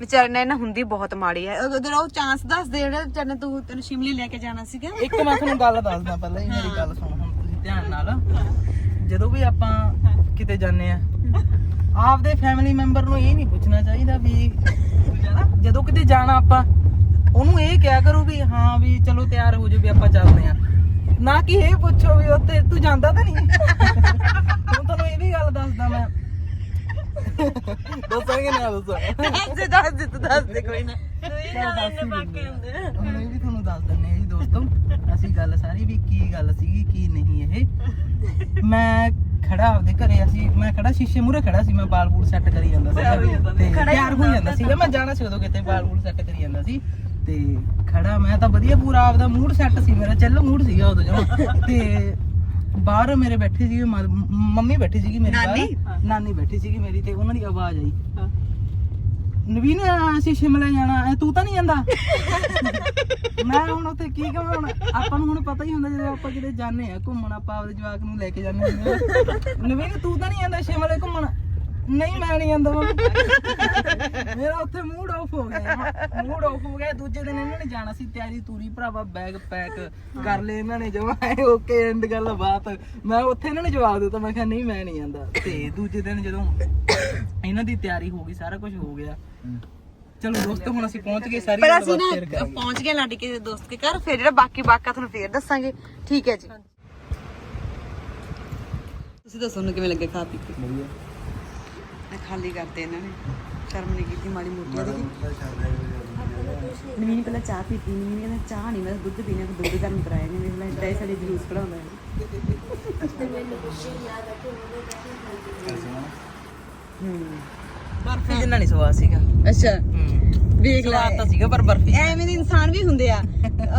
ਵਿਚਾਰੇ ਨੇ ਨਾ ਹੁੰਦੀ ਬਹੁਤ ਮਾੜੀ ਹੈ ਉਧਰ ਉਹ ਚਾਂਸ ਦੱਸ ਦੇ ਜਿਹੜਾ ਚੰਨ ਤੂੰ ਤੈਨੂੰ ਸ਼ਿਮਲੇ ਲੈ ਕੇ ਜਾਣਾ ਸੀਗਾ। ਇੱਕ ਮੈਂ ਤੁਹਾਨੂੰ ਗੱਲ ਦੱਸਦਾ ਪਹਿਲਾਂ ਹੀ ਮੇਰੀ ਗੱਲ ਸੁਣੋ ਹੁਣ ਤੁਸੀਂ ਧਿਆਨ ਨਾਲ। ਜਦੋਂ ਵੀ ਆਪਾਂ ਕਿਤੇ ਜਾਂਦੇ ਆ ਆਪਦੇ ਫੈਮਿਲੀ ਮੈਂਬਰ ਨੂੰ ਇਹ ਨਹੀਂ ਪੁੱਛਣਾ ਚਾਹੀਦਾ ਵੀ ਜਦੋਂ ਕਿਤੇ ਜਾਣਾ ਆਪਾਂ ਉਹਨੂੰ ਇਹ ਕਿਹਾ ਕਰੋ ਵੀ ਹਾਂ ਵੀ ਚਲੋ ਤਿਆਰ ਹੋ ਜਾਓ ਵੀ ਆਪਾਂ ਚੱਲਦੇ ਆ ਨਾ ਕਿ ਇਹ ਪੁੱਛੋ ਵੀ ਉੱਥੇ ਤੂੰ ਜਾਂਦਾ ਤਾਂ ਨਹੀਂ? ਹੁਣ ਤੁਹਾਨੂੰ ਇਹ ਵੀ ਗੱਲ ਦੱਸਦਾ ਮੈਂ। ਦੱਸਾਂਗੇ ਨਾ ਦੱਸਾਂ? ਦੱਸ ਦੇ ਦੱਸ ਦੇ ਤੂੰ ਦੱਸ ਦੇ ਕੋਈ ਨਾ। ਦੋਈ ਨਾਲ ਇਹਨੇ ਪਾਕੇ ਹੁੰਦੇ ਹੁਣ ਇਹ ਵੀ ਤੁਹਾਨੂੰ ਦੱਸ ਦਿੰਨੇ ਆ ਜੀ ਦੋਸਤੋ ਅਸੀਂ ਗੱਲ ਸਾਰੀ ਵੀ ਕੀ ਗੱਲ ਸੀਗੀ ਕੀ ਨਹੀਂ ਇਹ। ਮੈਂ ਖੜਾ ਆਪਦੇ ਘਰੇ ਅਸੀਂ ਮੈਂ ਖੜਾ ਸ਼ੀਸ਼ੇ ਮੂਹਰੇ ਖੜਾ ਸੀ ਮੈਂ ਬਾਲ ਬੂਲ ਸੈੱਟ ਕਰੀ ਜਾਂਦਾ ਸੀ। ਤੇ ਤਿਆਰ ਹੋ ਜਾਂਦਾ ਸੀਗਾ ਮੈਂ ਜਾਣਾ ਸੀ ਉਦੋਂ ਕਿਤੇ ਬਾਲ ਬੂਲ ਸੈੱਟ ਕਰੀ ਜਾਂਦਾ ਸੀ। ਤੇ ਖੜਾ ਮੈਂ ਤਾਂ ਵਧੀਆ ਪੂਰਾ ਆਪਦਾ ਮੂਡ ਸੈੱਟ ਸੀ ਮੇਰਾ ਚੱਲ ਮੂਡ ਸੀਗਾ ਉਦੋਂ ਜਮਾ। ਤੇ ਬਾਹਰ ਮੇਰੇ ਬੈਠੀ ਸੀਗੀ ਮ- ਮੰਮੀ ਬੈਠੀ ਸੀਗੀ ਮੇਰੀ ਬਾਹਰ। ਨਾਨੀ ਬੈਠੀ ਸੀਗੀ ਮੇਰੀ ਤੇ ਉਹਨਾਂ ਦੀ ਆਵਾਜ਼ ਆਈ। ਨਵੀਨ ਅਸੀਂ ਸ਼ਿਮਲੇ ਜਾਣਾ ਐ ਤੂੰ ਤਾਂ ਨਹੀਂ ਜਾਂਦਾ? *laughs* ਮੈਂ ਹੁਣ ਉੱਥੇ ਕੀ ਕਹਾਂ ਹੁਣ? ਆਪਾਂ ਨੂੰ ਹੁਣ ਪਤਾ ਹੀ ਹੁੰਦਾ ਜਦੋਂ ਆਪਾਂ ਕਿਤੇ ਜਾਂਦੇ ਆ ਘੁੰਮਣ ਆਪਾਂ ਆਪਦੇ ਜਵਾਕ ਨੂੰ ਲੈ ਕੇ ਜਾਂਦੇ ਹੁੰਦੇ ਆ। *laughs* ਨਵੀਨ ਤੂੰ ਤਾਂ ਨਹੀਂ ਜਾਂਦਾ ਸ਼ਿਮਲੇ ਘੁੰਮਣ? ਨਹੀਂ ਮੈਂ ਨਹੀਂ ਆਂਦਾ ਮੇਰਾ ਉੱਥੇ ਮੂਡ ਆਫ ਹੋ ਗਿਆ। ਮੂਡ ਆਫ ਹੋ ਗਿਆ। ਦੂਜੇ ਦਿਨ ਇਹਨਾਂ ਨੇ ਜਾਣਾ ਸੀ ਤਿਆਰੀ ਤੂਰੀ ਭਰਾਵਾ ਬੈਗ ਪੈਕ ਕਰ ਲਏ ਇਹਨਾਂ ਨੇ ਜਮਾ। ਓਕੇ ਐਂਡ ਗੱਲ ਬਾਤ। ਮੈਂ ਉੱਥੇ ਇਹਨਾਂ ਨੇ ਜਵਾਬ ਦਿੱਤਾ। ਮੈਂ ਕਿਹਾ ਨਹੀਂ ਮੈਂ ਨਹੀਂ ਆਂਦਾ ਤੇ ਦੂਜੇ ਦਿਨ ਜਦੋਂ ਇਹਨਾਂ ਦੀ ਤਿਆਰੀ ਹੋ ਗਈ ਸਾਰਾ ਕੁਝ ਹੋ ਗਿਆ। ਚਲੋ ਦੋਸਤੋ ਹੁਣ ਅਸੀਂ ਪਹੁੰਚ ਗਏ ਸਾਰੀ ਪਰ ਅਸੀਂ ਗੱਲਬਾਤ ਨਾ share ਕਰਾਂਗੇ। ਪਹੁੰਚ ਗਏ ਲਾਡੀ ਕੇ ਦੋਸਤ ਦੇ ਘਰ। ਫਿਰ ਜਿਹੜਾ ਬਾਕੀ ਬਾਕਾ ਤੁਹਾਨੂੰ ਫੇਰ ਦੱਸਾਂਗੇ। ਠੀਕ ਹੈ ਜੀ। ਤੁਸੀਂ ਦੱਸੋ ਨੂੰ ਕਿਵੇਂ ਲੱਗੇ ਖਾ ਪੀ ਕੇ? ਵਧੀਆ। ਖਾਲੀ ਕਰਤੇ ਇਹਨਾਂ ਨੇ। ਸ਼ਰਮ ਨਹੀਂ ਕੀਤੀ ਮਾੜੀ ਮੋਟੀ ਉਹਦੀ ਨਵੀਨ ਪਹਿਲਾਂ ਚਾਹ ਪੀਤੀ ਨਵੀਨ ਕਹਿੰਦਾ ਚਾਹ ਨਹੀਂ ਮੈਂ ਦੁੱਧ ਪੀਣਾ ਤੇ ਦੁੱਧ ਗਰਮ ਕਰਾਇਆ ਨੇ ਵੇਖ ਲੈ ਏਦਾਂ ਹੀ ਸਾਡੇ ਜਲੂਸ ਕਢਾਉਂਦਾ ਹੈ। ਹੂੰ। ਬਰਫੀ ਜਿੰਨਾ ਨਹੀਂ ਸਵਾਦ ਸੀਗਾ। ਅੱਛਾ। ਵੇਖ ਲੈ। ਸਵਾਦ ਤਾਂ ਸੀਗਾ ਪਰ ਬਰਫੀ। ਐਵੇਂ ਦੇ ਇਨਸਾਨ ਵੀ ਹੁੰਦੇ ਆ।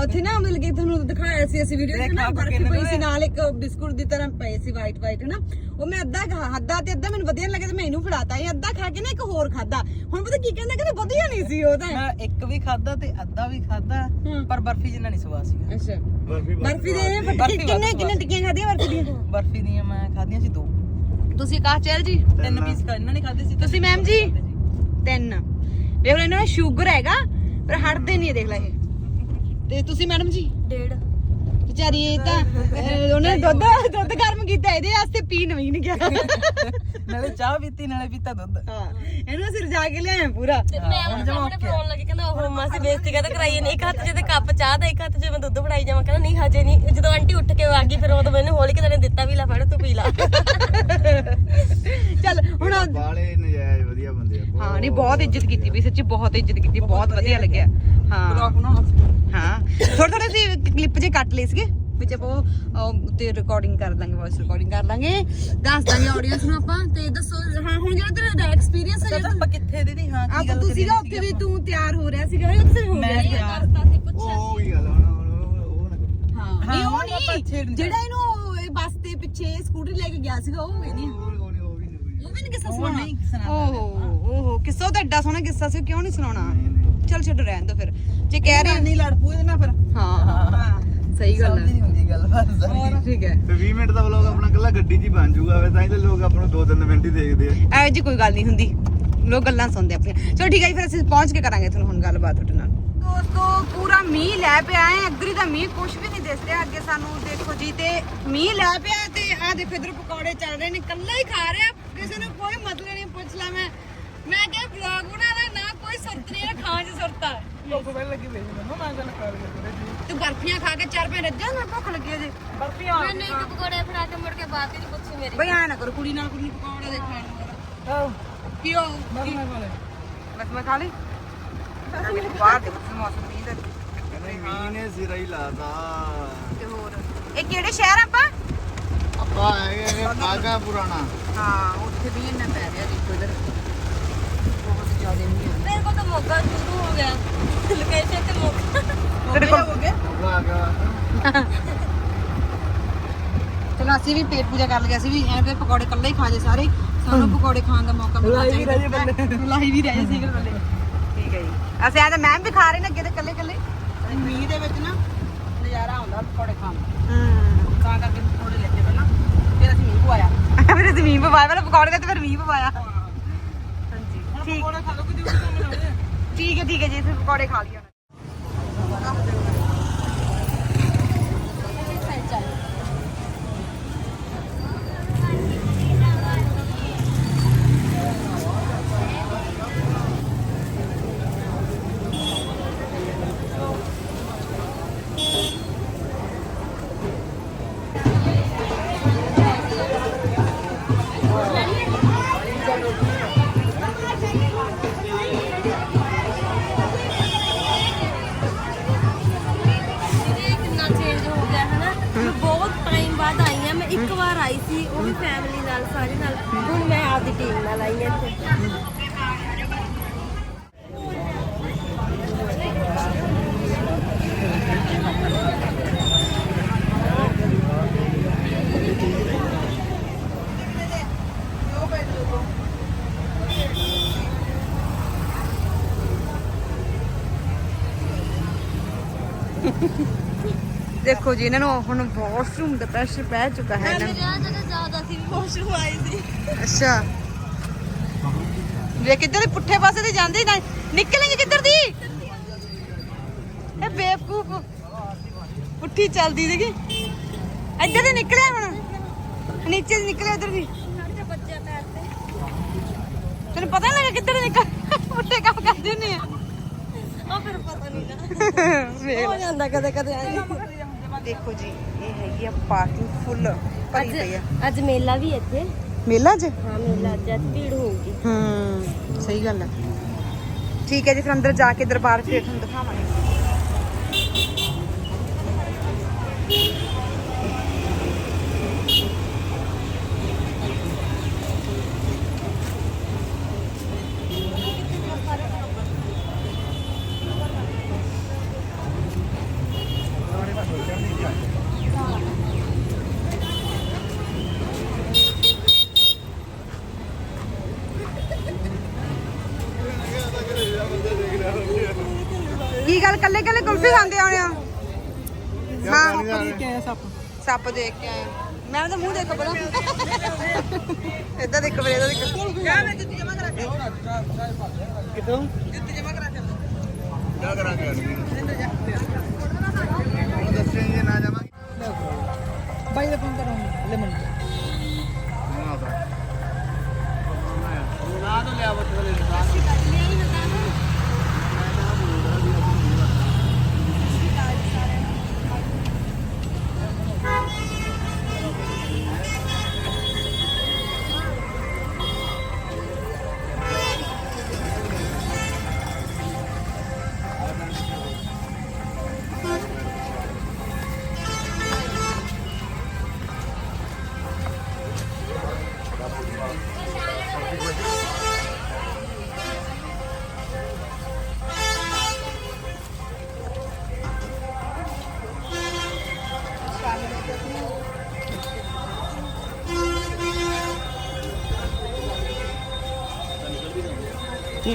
ਉੱਥੇ ਨਾ ਮਿਲ ਕੇ ਤੁਹਾਨੂੰ ਦਿਖਾਇਆ ਸੀ ਅਸੀਂ ਵੀਡੀਓ 'ਚ ਨਾ ਬਰਫੀ ਪਈ ਸੀ ਨਾਲ ਇੱਕ ਬਿਸਕੁਟ ਦੀ ਤਰ੍ਹਾਂ ਪਏ ਸੀ ਵਾਈਟ ਵਾਈਟ ਨਾ ਉਹ ਮੈਂ ਅੱਧਾ ਖਾ ਅੱਧਾ ਤੇ ਅੱਧਾ ਮੈਨੂੰ ਵਧੀਆ ਲੱਗਿਆ ਤੇ ਮੈਂ ਇਹਨੂੰ ਫੜਾਤਾ। ਇਹ ਅੱਧਾ ਖਾ ਕੇ ਨਾ ਇੱਕ ਹੋਰ ਖਾਦਾ ਹੁਣ ਪਤਾ ਕੀ ਕਹਿੰਦਾ ਕਹਿੰਦਾ ਵਧੀਆ ਨਹੀਂ ਸੀ ਉਹ ਤਾਂ। ਮੈਂ ਇੱਕ ਵੀ ਖਾਦਾ ਤੇ ਅੱਧਾ ਵੀ ਖਾਦਾ। ਪਰ ਬਰਫੀ ਜਿੰਨਾ ਨਹੀਂ ਸਵਾਦ ਸੀਗਾ। ਅੱਛਾ। ਬਰਫੀ ਬਰਫੀ ਦੇ ਕਿੰਨੇ ਕਿੰਨੇ ਟਿੱਕੀਆਂ ਖਾਧੀਆਂ ਬਰਫੀ ਦੀਆਂ? ਬਰਫੀ ਦੀਆਂ ਮੈਂ ਖਾਧੀਆਂ ਸੀ ਦੋ। ਤੁਸੀਂ ਕਾ ਚਲ ਜੀ? ਤਿੰਨ। ਪੀਸ ਇਹਨਾਂ ਨੇ ਖਾਦੇ ਸੀ ਤੁਸੀਂ ਮੈਮ ਜੀ? ਤਿੰਨ। ਵੇਖ ਲਓ ਇਹਨਾਂ ਨੂੰ ਸ਼ੂਗਰ ਹੈਗਾ ਪਰ ਹਟਦੇ ਨਹੀਂ ਇਹ ਦੇਖ ਲੈ ਇਹ। ਤੇ ਤੁਸੀਂ ਮੈਡਮ ਜੀ? ਡੇਢ। ਵਿਚਾਰੀ ਇਹ ਤਾਂ ਉਹਨੇ ਦੁੱਧ ਦੁੱਧ ਗਰਮ ਕੀਤਾ ਇਹਦੇ ਵਾਸਤੇ ਪੀ ਨਵੀਂ ਨਹੀਂ ਗਿਆ। ਨਾਲੇ ਚਾਹ ਪੀਤੀ ਨਾਲੇ ਪੀਤਾ ਦੁੱਧ। ਹਾਂ ਇਹਨੂੰ ਅਸੀਂ ਰਜਾ ਕੇ ਲਿਆਏ ਪੂਰਾ। ਤੇ ਮੈਂ ਹੁਣ ਸਾਹਮਣੇ ਬਣਾਉਣ ਲੱਗੀ ਕਹਿੰਦਾ ਉਹ ਮਾਸੀ ਬੇਇੱਜ਼ਤੀ ਕਹਿੰਦਾ ਕਰਾਈ ਨਹੀਂ ਇੱਕ ਹੱਥ 'ਚ ਤੇ ਕੱਪ ਚਾਹ ਦਾ ਇੱਕ ਹੱਥ 'ਚ ਮੈਂ ਦੁੱਧ ਫੜਾਈ ਜਾਵਾਂ। ਕਹਿੰਦਾ ਨਹੀਂ ਹਜੇ ਨਹੀਂ। ਜਦੋਂ ਆਂਟੀ ਉੱਠ ਕੇ ਆ ਗਈ ਫਿਰ ਉਦੋਂ ਮੈਨੂੰ ਹੌਲੀ ਕਿਤੇ ਨੇ ਦਿੱਤਾ ਵੀ ਲੈ ਫੜ ਤੂੰ ਪੀ ਲਾ ਚੱਲ ਹੁਣ ਬਾਲੇ ਨਜਾਇਜ਼ ਵਧੀਆ ਬੰਦੇ ਆ ਹਾਂ ਨਹੀਂ ਬਹੁਤ ਇੱਜ਼ਤ ਕੀਤੀ ਵੀ ਸੱਚੀ ਬਹੁਤ ਇੱਜ਼ਤ ਕੀਤੀ ਬਹੁਤ ਵਧੀਆ ਲੱਗਿਆ। ਹਾਂ। ਹਾਂ। ਥੋੜਾ ਥੋੜਾ ਸੀ ਕਲਿੱਪ ਜੇ ਕੱਟ ਲਏ ਸੀਗੇ ਵਿੱਚ ਆਪਾਂ ਉਹ ਉੱਤੇ ਰਿਕਾਰਡਿੰਗ ਕਰ ਦਾਂਗੇ ਵੌਇਸ ਰਿਕਾਰਡਿੰਗ ਕਰ ਲਾਂਗੇ। ਦੱਸ ਦਾਂਗੇ ਆਡੀਅנס ਨੂੰ ਆਪਾਂ ਤੇ ਦੱਸੋ ਹਾਂ ਹੁਣ ਜਿਹੜਾ ਤੇਰਾ ਐਕਸਪੀਰੀਅੰਸ ਹੈ ਤਾਂ ਜਿਹੜਾ ਆਪਾਂ ਕਿੱਥੇ ਦੀਦੀ ਹਾਂ ਕੀ ਗੱਲ ਤੂੰ ਕਰੀ ਸੀਗਾ ਸੀਗੀ ਉੱਥੇ ਵੀ ਤੂੰ ਤਿਆਰ ਹੋ ਰਿਹਾ ਸੀਗਾ ਉੱਥੇ ਹੋ ਮੈਂ ਗਿਆ ਤਿਆਰ ਉਹ ਹੀ ਗੱਲ ਹੁਣ ਹੁਣ ਉਹ ਨਾ ਹਾਂ ਨਹੀਂ ਉਹ ਨਹੀਂ ਜਿਹੜਾ ਇਹਨੂੰ ਇਹ ਬੱਸ ਤੇ ਪਿੱਛੇ ਸਕੂਟਰ ਲੈ ਕੇ ਗਿਆ ਸੀਗਾ ਉਹ ਵੀ ਨਹੀਂ। ਉਹ ਵੀ ਨਹੀਂ ਹੋਈ ਉਹ ਵੀ ਨਹੀਂ ਕਿੱਸਾ ਉਹ ਸੁਣਾਉਣਾ ਨਹੀਂ ਸੁਣਾ ਓਹੋ ਓਹੋ ਕਿੱਸਾ ਤਾਂ ਐਡਾ ਸੋਹਣਾ ਕਿੱਸਾ ਸੀ ਕਿਉਂ ਨਹੀਂ ਸੁਣਾਉਣਾ? ਚੱਲ ਛੱਡ ਰਹਿਣ ਦੋ ਫਿਰ। ਜੇ ਕਹਿ ਰਹੇ ਨਹੀਂ ਲੜ ਪੂ ਇਹਦੇ ਨਾਲ ਫਿਰ। ਹਾਂ ਹਾਂ ਸਹੀ ਗੱਲ ਸਮਝ ਨਹੀਂ ਹੁੰਦੀ ਗੱਲ ਬਸ ਹੈ ਠੀਕ ਹੈ। ਤੇ 20 ਮਿੰਟ ਦਾ ਵਲੌਗ ਆਪਣਾ ਕੱਲਾ ਗੱਡੀ 'ਚ ਹੀ ਬਣ ਜਾਊਗਾ ਤਾਂ ਹੀ ਤਾਂ ਲੋਕ ਆਪਾਂ ਨੂੰ 2-3 ਮਿੰਟ ਹੀ ਦੇਖਦੇ ਆ। ਐ ਜੀ ਕੋਈ ਗੱਲ ਨਹੀਂ ਹੁੰਦੀ। ਲੋਕ ਗੱਲਾਂ ਸੁਣਦੇ ਆਪਣੀਆਂ। ਚਲੋ ਠੀਕ ਹੈ ਜੀ ਫਿਰ ਅਸੀਂ ਪਹੁੰਚ ਕੇ ਕਰਾਂਗੇ ਤੁਹਾਨੂੰ ਹੁਣ ਗੱਲਬਾਤ ਤੁਹਾਡੇ ਨਾਲ। ਦੋਸਤੋ ਪੂਰਾ ਮੀਂਹ ਲੈ ਪਿਆ ਹੈ। ਅੱਗਰੀ ਦਾ ਮੀਂਹ ਕੁਝ ਵੀ ਨਹੀਂ ਦਿਸ ਰਿਹਾ। ਅੱਗੇ ਸਾਨੂੰ ਦੇਖੋ ਜੀ ਤੇ ਮੀਂਹ ਲੈ ਪਿਆ ਤੇ ਆ ਦੇਖੋ ਇਧਰ ਪਕੌੜੇ ਚੱਲ ਰਹੇ ਨੇ। ਕੱਲਾ ਹੀ ਖਾ ਰਿਹਾ। ਕਿਸੇ ਨੂੰ ਕੋਈ ਮਤਲਬ ਨਹੀਂ ਪੁੱਛ ਲਾ ਮੈਂ। ਮੈਂ ਕਿਹਾ ਵਲੌਗ ਬਣਾਣਾ ਨਾ ਕੋਈ ਸੁਰਤ ਨਹੀਂ ਹੈ, ਖਾਣ ਚ ਸੁਰਤਾ ਹੈ। ਲੋਕ ਵੇਲ ਲੱਗੀ ਵੇਖ ਮੈਨੂੰ ਮੈਂ ਗੱਲ ਕਰ ਰਿਹਾ ਤੂੰ ਬਰਫੀਆਂ ਖਾ ਕੇ ਚਾਰ ਪੈ ਰੱਜਾ ਨਾ ਭੁੱਖ ਲੱਗੀ ਹੈ ਜੇ ਬਰਫੀਆਂ ਮੈਨੂੰ ਇੱਕ ਪਕੌੜੇ ਫੜਾ ਕੇ ਮੁੜ ਕੇ ਬਾਤ ਹੀ ਨਹੀਂ ਪੁੱਛੀ ਮੇਰੀ। ਬਈ ਆ ਨਾ ਕਰੋ ਕੁੜੀ ਨਾਲ ਕੁੜੀ ਨੂੰ ਪਕੌੜੇ ਦੇ ਖਾਣ ਨੂੰ ਆਹ ਕਿਉਂ ਬਸ ਮੈਂ ਖਾ ਲਈ? ਬਾਹਰ ਦੇ ਮੌਸਮ ਮੀਂਹ ਦਾ ਕਹਿੰਦੇ ਮੀਂਹ ਨੇ ਸਿਰਾ ਹੀ ਲਾਤਾ ਤੇ ਹੋਰ ਇਹ ਕਿਹੜੇ ਸ਼ਹਿਰ ਆਪਾਂ ਆਪਾਂ ਹੈਗੇ ਨੇ ਬਾਗਾ ਪੁਰਾਣਾ। ਹਾਂ ਉੱਥੇ ਵੀ ਇੰਨਾ ਪੈ ਰਿਹਾ ਦੇਖੋ ਇਧਰ। ਬਹੁਤ ਜ਼ਿਆਦਾ ਮੀਂਹ ਆ ਮੇਰੇ ਕੋਲ ਤਾਂ ਮੌਕਾ ਸ਼ੁਰੂ ਹੋ ਗਿਆ। ਲੋਕੇਸ਼ਨ ਤੇ ਮੌਕਾ ਤੇਰੇ ਕੋਲ ਹੋ ਗਿਆ? ਉਹ ਆ ਗਿਆ। ਚਲੋ ਅਸੀਂ ਵੀ ਪੇਟ ਪੂਜਾ ਕਰ ਲਈਏ। ਅਸੀਂ ਵੀ ਐਂ ਤੇ ਪਕੌੜੇ ਕੱਲੇ ਹੀ ਖਾ ਜੇ ਸਾਰੇ। ਸਾਨੂੰ ਪਕੌੜੇ ਖਾਣ ਦਾ ਮੌਕਾ ਵੀ ਚਾਹੀਦਾ। ਬੰਦੇ। ਲਾਈ ਵੀ ਰਹਿ ਹੈ ਜੀ ਅਸੀਂ ਐਂ ਤਾਂ ਮੈਮ ਵੀ ਖਾ ਰਹੇ ਨੇ ਅੱਗੇ ਤੇ ਕੱਲੇ ਕੱਲੇ ਮੀਂਹ ਦੇ ਵਿੱਚ ਨਾ ਨਜ਼ਾਰਾ ਆਉਂਦਾ ਪਕੌੜੇ ਖਾਣ ਦਾ। ਹੂੰ। ਤਾਂ ਕਰਕੇ ਪਕੌੜੇ ਲੈ ਕੇ ਪਹਿਲਾਂ ਫਿਰ ਅਸੀਂ ਮੀਂਹ ਪਵਾਇਆ। ਫਿਰ ਅਸੀਂ ਮੀਂਹ ਪਵਾਇਆ ਪਹਿਲਾਂ ਪਕੌੜੇ ਦੇ ਤੇ ਫਿਰ ਮੀਂਹ ਪਵਾਇਆ। ਹਾਂਜੀ ਠੀਕ। ਪਕੌੜੇ ਖਾ ਲਓ ਕਿ ਮਿਲਾਉਂਦੇ ਠੀਕ ਹੈ ਠੀਕ ਹੈ ਜੀ ਫਿਰ ਪਕੌੜੇ ਖਾ ਲਿਓ ਇੱਕ ਵਾਰ ਆਈ ਸੀ, ਉਹ ਵੀ ਫੈਮਿਲੀ ਨਾਲ, ਸਾਰੇ ਨਾਲ। ਹੁਣ ਮੈਂ ਆਪਦੀ ਟੀਮ ਨਾਲ ਆਈ ਹਾਂ ਇੱਥੇ ਦੇਖੋ ਜੀ ਇਹਨਾਂ ਨੂੰ ਹੁਣ ਵਾਸ਼ਰੂਮ ਦਾ ਪ੍ਰੈਸ਼ਰ ਪੈ ਚੁੱਕਾ ਹੈ ਇਹਨਾਂ ਨੂੰ। ਜਗ੍ਹਾ ਜ਼ਿਆਦਾ ਸੀ ਵੀ ਵਾਸ਼ਰੂਮ ਆਈ ਸੀ। ਅੱਛਾ। ਵੇ ਕਿੱਧਰ ਪੁੱਠੇ ਪਾਸੇ ਤੇ ਜਾਂਦੇ ਨਾ ਨਿਕਲੇਂਗੇ ਕਿੱਧਰ ਦੀ? ਇਹ ਬੇਵਕੂਫ ਪੁੱਠੀ ਚੱਲਦੀ ਸੀਗੀ। ਇੱਧਰ ਦੀ ਨਿਕਲਿਆ ਹੁਣ। ਨੀਚੇ ਦੀ ਨਿਕਲਿਆ ਇੱਧਰ ਦੀ ਤੈਨੂੰ ਪਤਾ ਨਹੀਂ ਲੱਗਾ ਕਿੱਧਰ ਨਿਕਲ ਪੁੱਠੇ ਕੰਮ ਕਰਦੇ ਹੁੰਦੇ ਆ। ਉਹ ਫਿਰ ਪਤਾ ਨਹੀਂ ਨਾ *laughs* ਹੋ ਜਾਂਦਾ ਕਦੇ ਕਦੇ ਐਂ। ਦੇਖੋ ਜੀ ਇਹ ਹੈਗੀ ਆ ਪਾਰਕਿੰਗ ਫੁੱਲ ਭਰੀ ਪਈ ਆ। ਅੱਜ ਅੱਜ ਮੇਲਾ ਵੀ ਹੈ ਇੱਥੇ। ਮੇਲਾ 'ਚ ਹਾਂ ਮੇਲਾ ਅੱਜ ਅੱਜ ਭੀੜ ਹੋਊਗੀ। ਹੂੰ ਸਹੀ ਗੱਲ ਹੈ ਠੀਕ ਹੈ ਜੀ ਫਿਰ ਅੰਦਰ ਜਾ ਕੇ ਦਰਬਾਰ ਫਿਰ ਤੁਹਾਨੂੰ ਦਿਖਾਵਾਂਗੇ ਕੀ ਗੱਲ ਕੱਲੇ ਕੱਲੇ ਕੁਲਫੀ ਖਾਂਦੇ ਆਉਣੇ ਆ। ਹਾਂ। ਕੀ ਸੱਪ। ਸੱਪ ਦੇਖ ਕੇ ਆਏ। ਮੈਂ ਤਾਂ ਮੂੰਹ ਦੇਖ ਬੜਾ। ਇਦਾਂ ਦੇਖ ਬਰੇ ਇਦਾਂ ਦੇਖ। ਕਿਆ ਮੈਂ ਜੁੱਤੀ ਜਮਾ ਕਰਾ ਕੇ ਕਿਦੋਂ ਜੁੱਤੀ ਜਮਾ ਕਰਾ ਕੇ ਕਿਆ ਕਰਾਂਗੇ ਹੁਣ ਦੱਸੇ ਜੇ ਨਾ ਜਾਵਾਂਗੇ ਬਾਈ ਦਾ ਫੋਨ ਕਰਾਂ ਲੈ ਮੈਨੂੰ।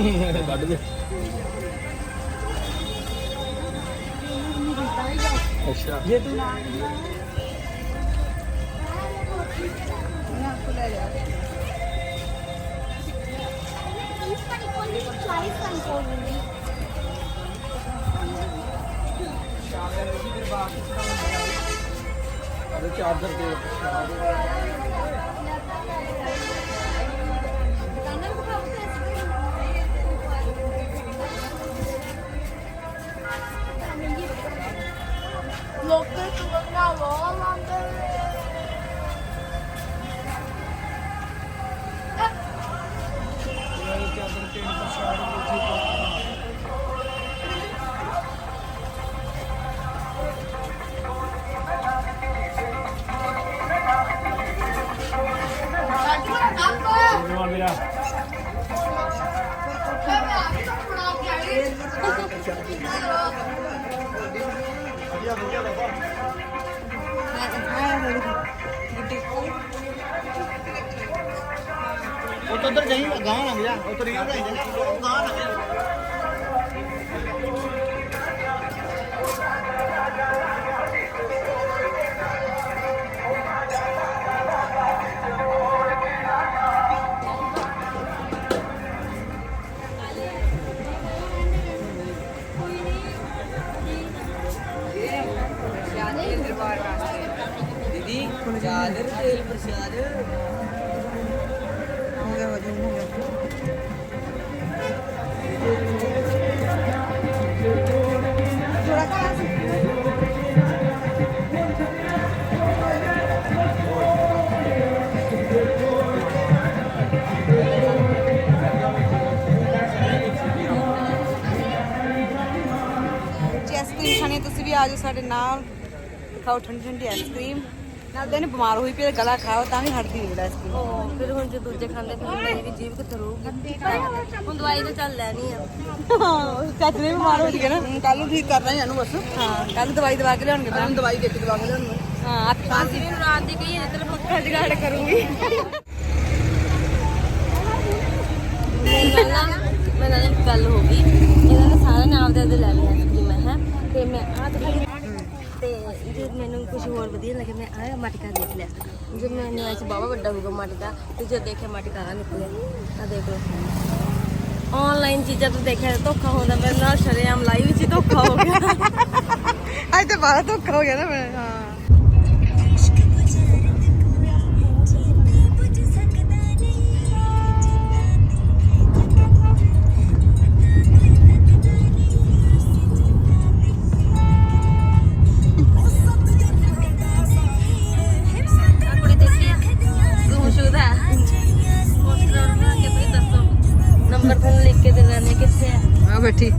ਕੱਢ ਦੇ। ਅੱਛਾ। ਜੇ ਤੂੰ ਨਾ ਅਰੇ ਚਾਰਜਰ ਦੇ ਉਹ ਤਾਂ ਉਧਰ ਜਾਈ ਗਾਂ ਲੰਘ ਜਾ। ਉਧਰ ਹੀ ਜਾਈ ਉਹ ਗਾਂ ਲੰਘ ਜਾ। ਦੀਦੀ, ਚਾਦਰ ਤੇਲ ਪ੍ਰਸ਼ਾਦ ਆ ਨਾਲ ਖਾਓ ਠੰਡੀ ਠੰਡੀ ਆਈਸਕ੍ਰੀਮ ਨਾਲ ਦੇ ਨੇ ਬਿਮਾਰ ਹੋਈ ਪਈ ਗਲਾ ਖਾਓ ਤਾਂ ਵੀ ਹਟਦੀ ਨਹੀਂ ਆਈਸਕ੍ਰੀਮ ਉਹ ਫਿਰ ਹੁਣ ਜੇ ਦੂਜੇ ਖਾਂਦੇ ਫਿਰ ਮੇਰੀ ਵੀ ਜੀਭ ਕਿੱਥੇ ਰਹੂਗੀ ਹੁਣ ਦਵਾਈ ਤਾਂ ਚੱਲ ਲੈਣੀ ਆ। ਚਾਚੇ ਨੇ ਬਿਮਾਰ ਹੋ ਗਏ ਨਾ। ਕੱਲ ਨੂੰ ਠੀਕ ਕਰਨਾ ਇਹਨੂੰ ਬਸ। ਹਾਂ ਕੱਲ ਦਵਾਈ ਦਵਾ ਕੇ ਲਿਆਉਣਗੇ ਕੱਲ ਦਵਾਈ ਦੇ ਕੇ ਦਵਾ ਕੇ ਲਿਆਉਣੀ ਹਾਂ ਅੱਖਾਂ ਵੀ ਰਾਤ ਦੀ ਕਹੀ ਇਧਰ ਪੱਖਾ ਜਗਾੜ ਕਰੂੰਗੀ। ਮੇਰੇ ਨਾਲ ਨਾ ਗੱਲ ਹੋ ਗਈ। ਇਹਨਾਂ ਨੇ ਸਾਰਿਆਂ ਨੇ ਆਪਦੇ ਆਪਦੇ ਲੈ ਲਿਆ ਸੀ ਮੈਂ ਹੈ। ਤੇ ਮੈਂ ਆਹ ਦਿਖਾਈ ਮੈਨੂੰ ਕੁਝ ਹੋਰ ਵਧੀਆ ਲੱਗਿਆ ਮੈਂ ਆਹ ਮਟਕਾ ਦੇਖ ਲਿਆ। ਜਦ ਮੈਨੂੰ ਅੱਜ ਬਾਬਾ ਵੱਡਾ ਹੋ ਗਿਆ ਮਟਕਾ, ਤੇ ਜਦ ਦੇਖਿਆ ਮਟਕਾ ਆ ਨਿਕਲਿਆ ਆ ਦੇਖ ਆਨਲਾਈਨ ਚੀਜ਼ਾਂ ਤੋਂ ਦੇਖਿਆ ਧੋਖਾ ਹੁੰਦਾ, ਮੇਰੇ ਨਾਲ ਸ਼ਰੇਆਮ ਲਾਈਵ ਵਿੱਚ ਧੋਖਾ ਹੋ ਗਿਆ। ਅੱਜ ਤਾਂ ਬਾਹਰ ਧੋਖਾ ਹੋ ਗਿਆ ਨਾ ਮੈਂ ਪਰ ਤੁਹਾਨੂੰ ਲਿਖ ਕਿੱਥੇ ਆ। ਆ ਬੈਠੀ।